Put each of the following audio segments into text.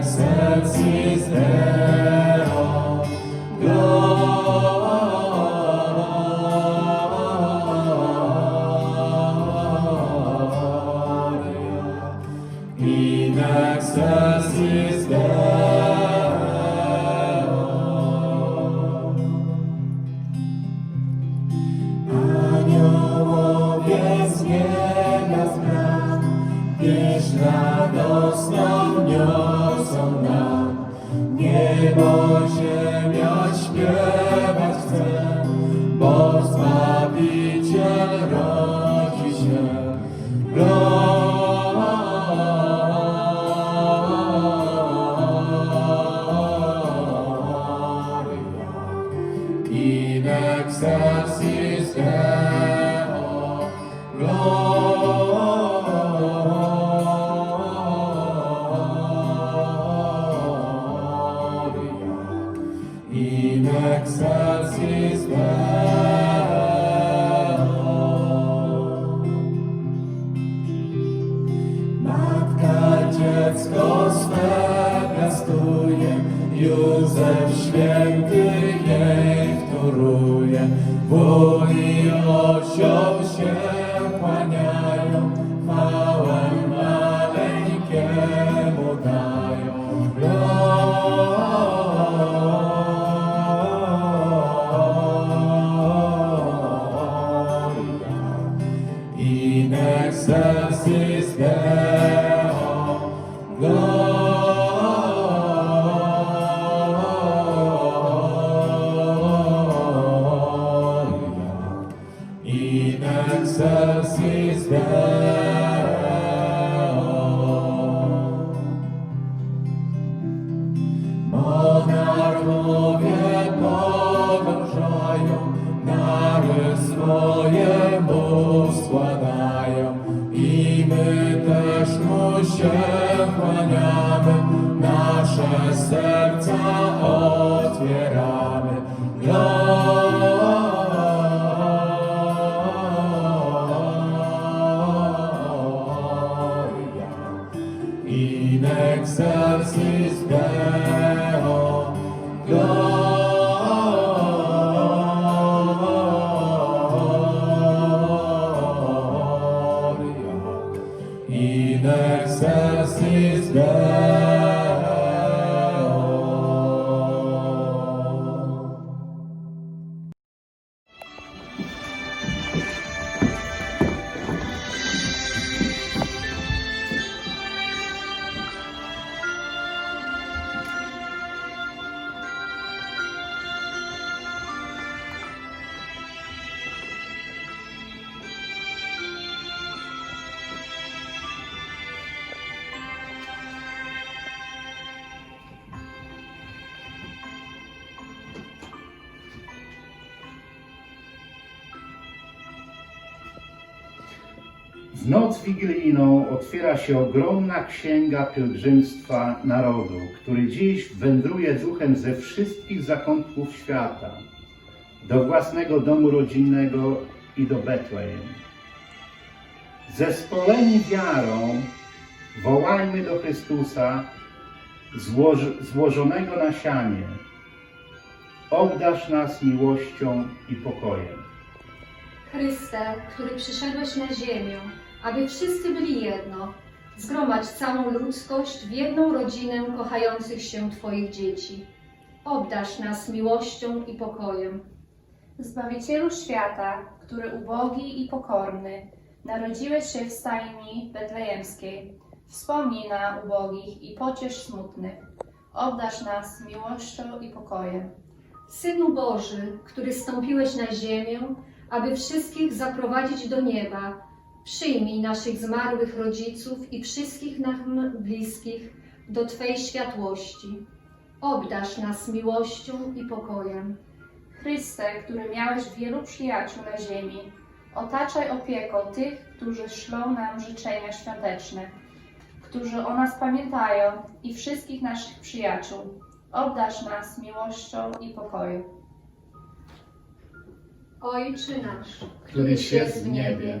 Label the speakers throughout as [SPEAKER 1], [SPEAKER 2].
[SPEAKER 1] accepts his death. Amen. Jesus is there. Otwieramy.
[SPEAKER 2] W noc wigilijną otwiera się ogromna księga pielgrzymstwa narodu, który dziś wędruje duchem ze wszystkich zakątków świata do własnego domu rodzinnego i do Betlejem. Zespoleni wiarą wołajmy do Chrystusa złoż- złożonego na sianie. Obdarz nas miłością i pokojem.
[SPEAKER 3] Chryste, który przyszedłeś na ziemię, aby wszyscy byli jedno, zgromadź całą ludzkość w jedną rodzinę kochających się Twoich dzieci. Obdarz nas miłością i pokojem.
[SPEAKER 4] Zbawicielu świata, który ubogi i pokorny, narodziłeś się w stajni betlejemskiej. Wspomnij na ubogich i pociesz smutnych. Obdarz nas miłością i pokojem.
[SPEAKER 3] Synu Boży, który stąpiłeś na ziemię, aby wszystkich zaprowadzić do nieba, przyjmij naszych zmarłych rodziców i wszystkich nam bliskich do Twej światłości. Obdarz nas miłością i pokojem.
[SPEAKER 4] Chryste, który miałeś wielu przyjaciół na ziemi, otaczaj opieką tych, którzy szlą nam życzenia świąteczne, którzy o nas pamiętają i wszystkich naszych przyjaciół. Obdarz nas miłością i pokojem.
[SPEAKER 3] Ojcze nasz,
[SPEAKER 1] któryś jest w niebie,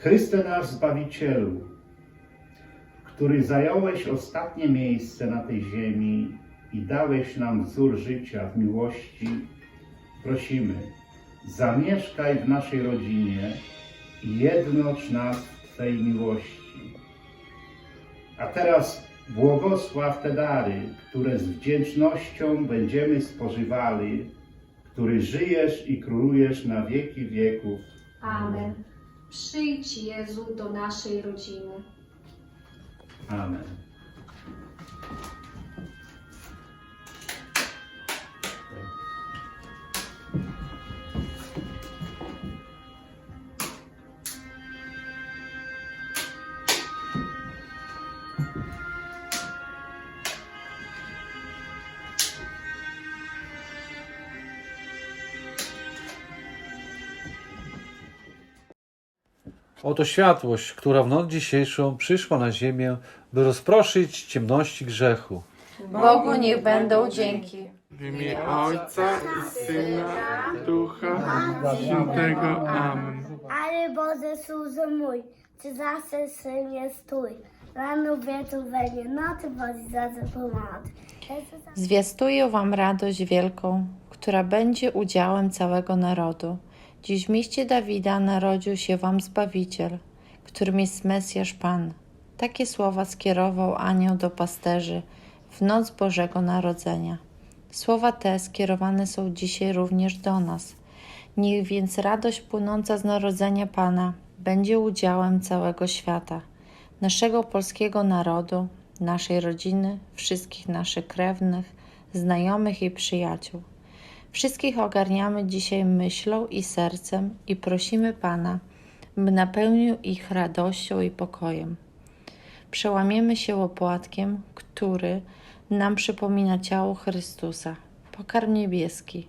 [SPEAKER 2] Chryste nasz Zbawicielu, który zająłeś ostatnie miejsce na tej ziemi i dałeś nam wzór życia w miłości, prosimy, zamieszkaj w naszej rodzinie i jednocz nas w Twej miłości. A teraz błogosław te dary, które z wdzięcznością będziemy spożywali, który żyjesz i królujesz na wieki wieków.
[SPEAKER 3] Amen. Przyjdź Jezu do naszej rodziny.
[SPEAKER 2] Amen.
[SPEAKER 5] Oto światłość, która w noc dzisiejszą przyszła na ziemię, by rozproszyć ciemności grzechu.
[SPEAKER 6] Bogu niech będą dzięki.
[SPEAKER 7] W imię Ojca i Syna, Ducha Świętego. Amen.
[SPEAKER 8] Ale Boże służy mój, czy zawsze się nie stój. Rano wieczór we mnie, nocy Boże zawsze pomoc.
[SPEAKER 6] Zwiastuję Wam radość wielką, która będzie udziałem całego narodu. Dziś w mieście Dawida narodził się Wam Zbawiciel, którym jest Mesjasz Pan. Takie słowa skierował anioł do pasterzy w noc Bożego Narodzenia. Słowa te skierowane są dzisiaj również do nas. Niech więc radość płynąca z narodzenia Pana będzie udziałem całego świata, naszego polskiego narodu, naszej rodziny, wszystkich naszych krewnych, znajomych i przyjaciół. Wszystkich ogarniamy dzisiaj myślą i sercem i prosimy Pana, by napełnił ich radością i pokojem. Przełamiemy się opłatkiem, który nam przypomina ciało Chrystusa, pokarm niebieski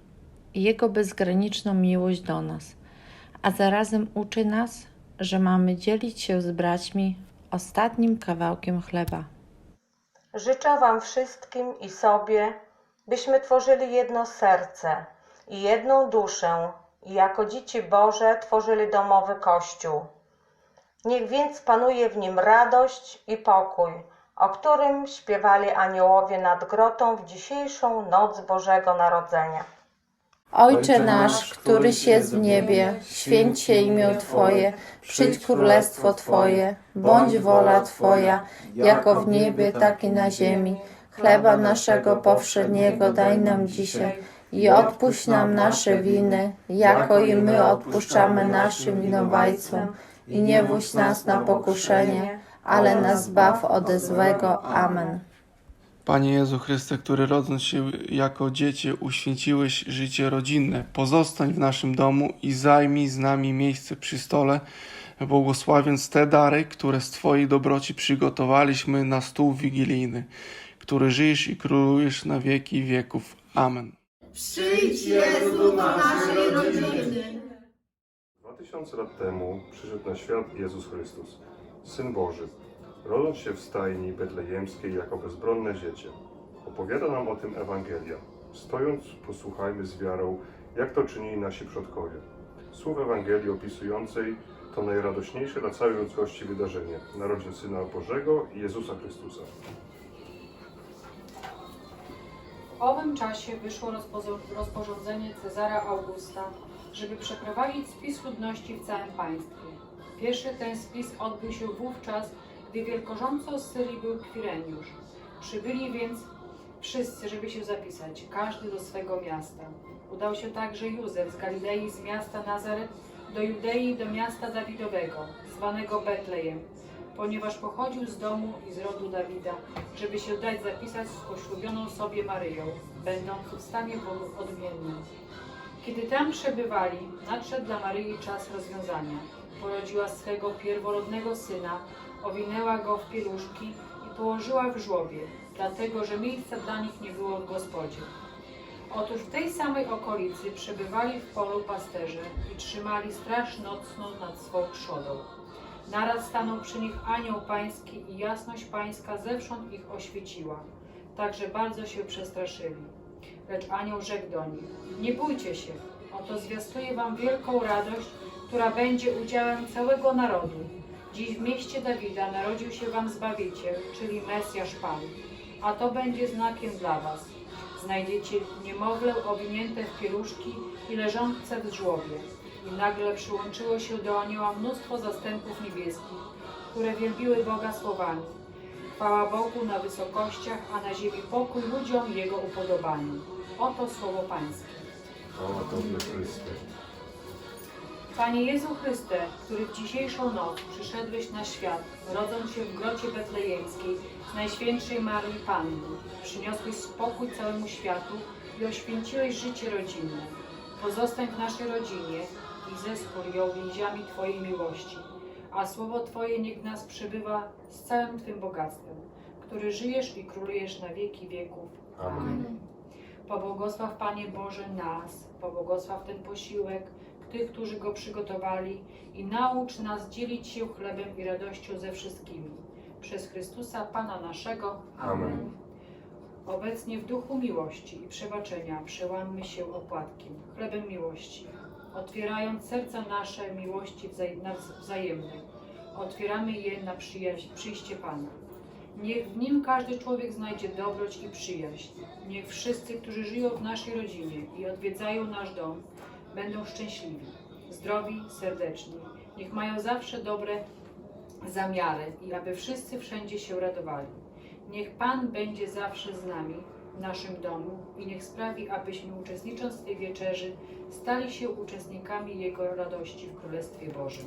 [SPEAKER 6] Jego bezgraniczną miłość do nas, a zarazem uczy nas, że mamy dzielić się z braćmi ostatnim kawałkiem chleba.
[SPEAKER 9] Życzę Wam wszystkim i sobie, byśmy tworzyli jedno serce i jedną duszę i jako dzieci Boże tworzyli domowy Kościół. Niech więc panuje w nim radość i pokój, o którym śpiewali aniołowie nad grotą w dzisiejszą noc Bożego Narodzenia.
[SPEAKER 6] Ojcze nasz, któryś jest w niebie, święć się imię Twoje, przyjdź królestwo Twoje, bądź wola Twoja, jako w niebie, tak i na ziemi. Chleba naszego powszedniego daj nam dzisiaj i odpuść nam nasze winy, jako i my odpuszczamy naszym winowajcom. I nie wódź nas na pokuszenie, ale nas zbaw ode złego. Amen.
[SPEAKER 7] Panie Jezu Chryste, który rodząc się jako dziecię uświęciłeś życie rodzinne, pozostań w naszym domu i zajmij z nami miejsce przy stole, błogosławiąc te dary, które z Twojej dobroci przygotowaliśmy na stół wigilijny, który żyjesz i królujesz na wieki wieków. Amen.
[SPEAKER 10] Dwa tysiące lat temu przyszedł na świat Jezus Chrystus, Syn Boży, rodząc się w stajni betlejemskiej jako bezbronne dziecię. Opowiada nam o tym Ewangelia. Stojąc, posłuchajmy z wiarą, jak to czynili nasi przodkowie. Słów Ewangelii opisującej to najradośniejsze dla całej ludzkości wydarzenie narodzin Syna Bożego i Jezusa Chrystusa.
[SPEAKER 11] Owym czasie wyszło rozporządzenie Cezara Augusta, żeby przeprowadzić spis ludności w całym państwie. Pierwszy ten spis odbył się wówczas, gdy wielkorządcą Syrii był Kwireniusz. Przybyli więc wszyscy, żeby się zapisać, każdy do swego miasta. Udał się także Józef z Galilei, z miasta Nazaret, do Judei, do miasta Dawidowego, zwanego Betlejem, ponieważ pochodził z domu i z rodu Dawida, żeby się dać zapisać z poślubioną sobie Maryją, będąc w stanie Bogu odmiennym. Kiedy tam przebywali, nadszedł dla Maryi czas rozwiązania. Porodziła swego pierworodnego syna, owinęła go w pieluszki i położyła w żłobie, dlatego że miejsca dla nich nie było w gospodzie. Otóż w tej samej okolicy przebywali w polu pasterze i trzymali straż nocną nad swą trzodą. Naraz stanął przy nich anioł pański i jasność pańska zewsząd ich oświeciła. Także bardzo się przestraszyli. Lecz anioł rzekł do nich, nie bójcie się, oto zwiastuję wam wielką radość, która będzie udziałem całego narodu. Dziś w mieście Dawida narodził się wam Zbawiciel, czyli Mesjasz Pan. A to będzie znakiem dla was. Znajdziecie niemowlę owinięte w pieluszki i leżące w żłobie. I nagle przyłączyło się do anioła mnóstwo zastępów niebieskich, które wielbiły Boga słowami. Chwała Bogu na wysokościach, a na ziemi pokój ludziom Jego upodobaniu. Oto słowo Pańskie.
[SPEAKER 10] Chwała Tobie, Chryste.
[SPEAKER 11] Panie Jezu Chryste, który w dzisiejszą noc przyszedłeś na świat, rodząc się w grocie betlejemskiej z Najświętszej Maryi Panny, przyniosłeś spokój całemu światu i oświęciłeś życie rodzinne. Pozostań w naszej rodzinie i zespór ją więziami Twojej miłości, a słowo Twoje niech nas przebywa z całym Twym bogactwem, który żyjesz i królujesz na wieki wieków.
[SPEAKER 10] Amen.
[SPEAKER 11] Pobłogosław Panie Boże nas, pobłogosław ten posiłek, tych, którzy go przygotowali i naucz nas dzielić się chlebem i radością ze wszystkimi. Przez Chrystusa Pana naszego.
[SPEAKER 10] Amen.
[SPEAKER 11] Obecnie w duchu miłości i przebaczenia przełammy się opłatkiem, chlebem miłości, otwierając serca nasze miłości wzajemnej. Otwieramy je na przyjaźń, przyjście Pana. Niech w nim każdy człowiek znajdzie dobroć i przyjaźń. Niech wszyscy, którzy żyją w naszej rodzinie i odwiedzają nasz dom, będą szczęśliwi, zdrowi, serdeczni. Niech mają zawsze dobre zamiary i aby wszyscy wszędzie się radowali. Niech Pan będzie zawsze z nami naszym domu i niech sprawi, abyśmy uczestnicząc w tej wieczerzy stali się uczestnikami Jego radości w Królestwie Bożym.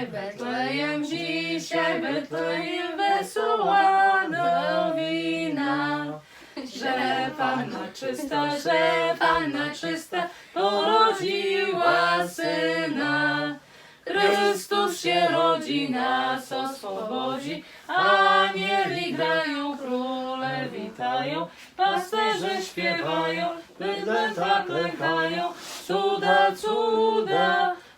[SPEAKER 12] Dzisiaj Betlejem, dzisiaj Betlejem wesoła nowina. Że Panna czysta, że Panna czysta porodziła Syna. Chrystus się rodzi, nas oswobodzi, anieli grają, króle witają, pasterze śpiewają, bydle tak lękają, cuda, cuda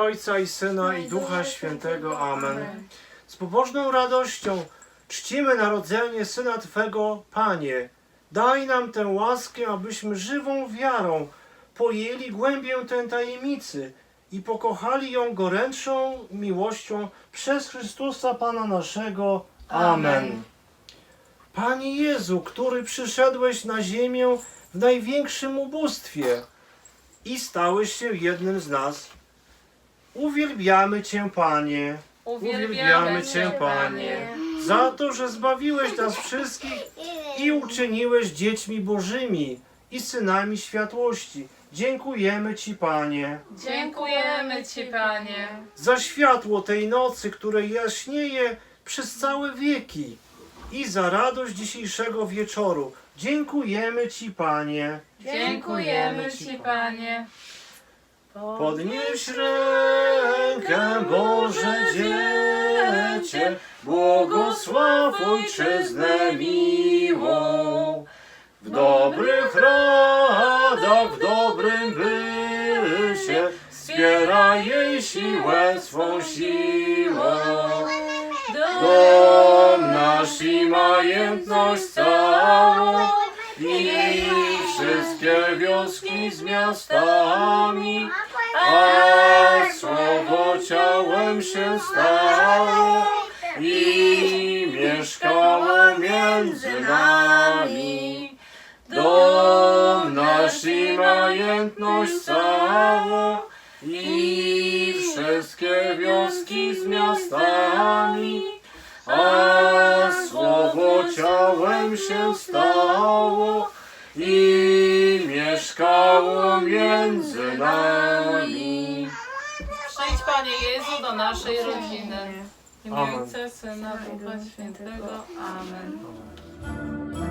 [SPEAKER 13] Ojca i Syna i Ducha Świętego. Amen. Z pobożną radością czcimy narodzenie Syna Twego, Panie. Daj nam tę łaskę, abyśmy żywą wiarą pojęli głębię tę tajemnicy i pokochali ją gorętszą miłością przez Chrystusa Pana naszego. Amen. Panie Jezu, który przyszedłeś na ziemię w największym ubóstwie i stałeś się jednym z nas, Uwielbiamy Cię, Panie. Uwielbiamy Cię, Panie. Za to, że zbawiłeś nas wszystkich i uczyniłeś dziećmi Bożymi i synami światłości. Dziękujemy Ci, Panie,
[SPEAKER 12] Dziękujemy Ci, Panie.
[SPEAKER 13] za światło tej nocy, które jaśnieje przez całe wieki i za radość dzisiejszego wieczoru. Dziękujemy Ci, Panie.
[SPEAKER 12] Dziękujemy Ci, Panie.
[SPEAKER 13] Podnieś rękę, Boże Dziecię, błogosław Ojczyznę miłą. W dobrych radach, w dobrym bycie, wspieraj jej siłę swą siłą. Dom nasz i majętność całą i wszystkie wioski z miastami, a słowo ciałem się stało i mieszkało
[SPEAKER 10] między nami. Dom nasz i majętność całą i wszystkie wioski z miastami, a słowo ciałem się stało i mieszkało między nami.
[SPEAKER 3] Przyjdź Panie Jezu do naszej rodziny. W imię
[SPEAKER 13] Amen.
[SPEAKER 3] Ojca, Syna, Ducha Świętego. Amen.
[SPEAKER 14] Amen.